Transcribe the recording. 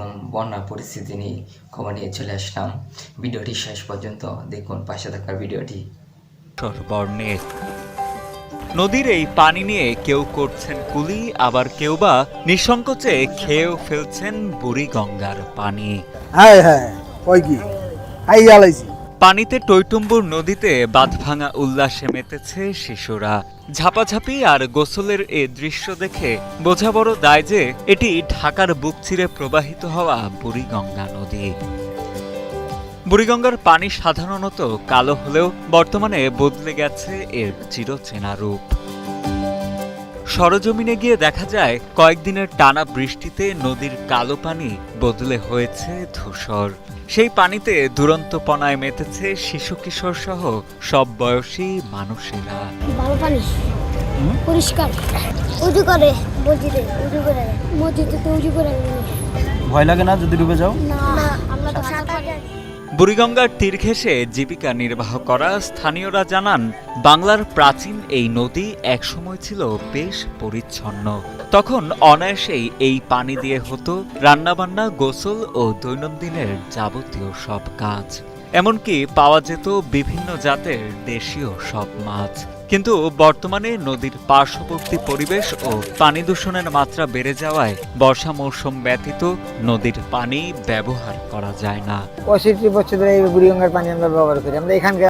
এরকম বন্যার পরিস্থিতি নিয়ে খবর নিয়ে চলে আসলাম। ভিডিওটি শেষ পর্যন্ত দেখুন পাশে থাকার ভিডিওটি। নদীর এই পানি নিয়ে কেউ করছেন কুলি আবার কেউ বা নিঃসংকোচে খেয়েও ফেলছেন বুড়ি গঙ্গার পানি। হ্যাঁ হ্যাঁ ওই কি আই জ্বালাইছি। পানিতে টৈটুম্বুর নদীতে বাঁধ ভাঙা উল্লাসে মেতেছে শিশুরা। ঝাপাঝাপি আর গোসলের এ দৃশ্য দেখে বোঝা বড় দায় যে এটি ঢাকার বুক চিরে প্রবাহিত হওয়া বুড়িগঙ্গা নদী। বুড়িগঙ্গার পানি সাধারণত কালো হলেও বর্তমানে বদলে গেছে এর চিরচেনা রূপ। সরজমিনে গিয়ে দেখা যায়, কয়েকদিনের টানা বৃষ্টিতে নদীর কালো পানি বদলে হয়েছে ধূসর। সেই পানিতে দুরন্তপনায় মেতেছে শিশু কিশোর সহ সব বয়সী মানুষেরা। ভালো পানি। পরিষ্কার। উজু করে মসজিদে উজু করে। মসজিদে তো উজু করে। ভয় লাগে না যদি ডুবে যাও? না আমরা। বুড়িগঙ্গার তীর ঘেঁষে জীবিকা নির্বাহ করা স্থানীয়রা জানান, বাংলার প্রাচীন এই নদী একসময় ছিল বেশ পরিচ্ছন্ন। তখন অনায়াসেই এই পানি দিয়ে হতো রান্নাবান্না, গোসল ও দৈনন্দিনের যাবতীয় সব কাজ। এমনকি পাওয়া যেত বিভিন্ন জাতের দেশীয় সব মাছ। কিন্তু বর্তমানে নদীর পার্শ্ববর্তী পরিবেশ ও পানি দূষণের মাত্রা বেড়ে যাওয়ায় বর্ষা মৌসুম ব্যতীত নদীর পানি ব্যবহার করা যায় না। পঁয়ষট্টি বছর ধরে এই বুড়িগঙ্গার পানি আমরা ব্যবহার করি। আমরা এখানকার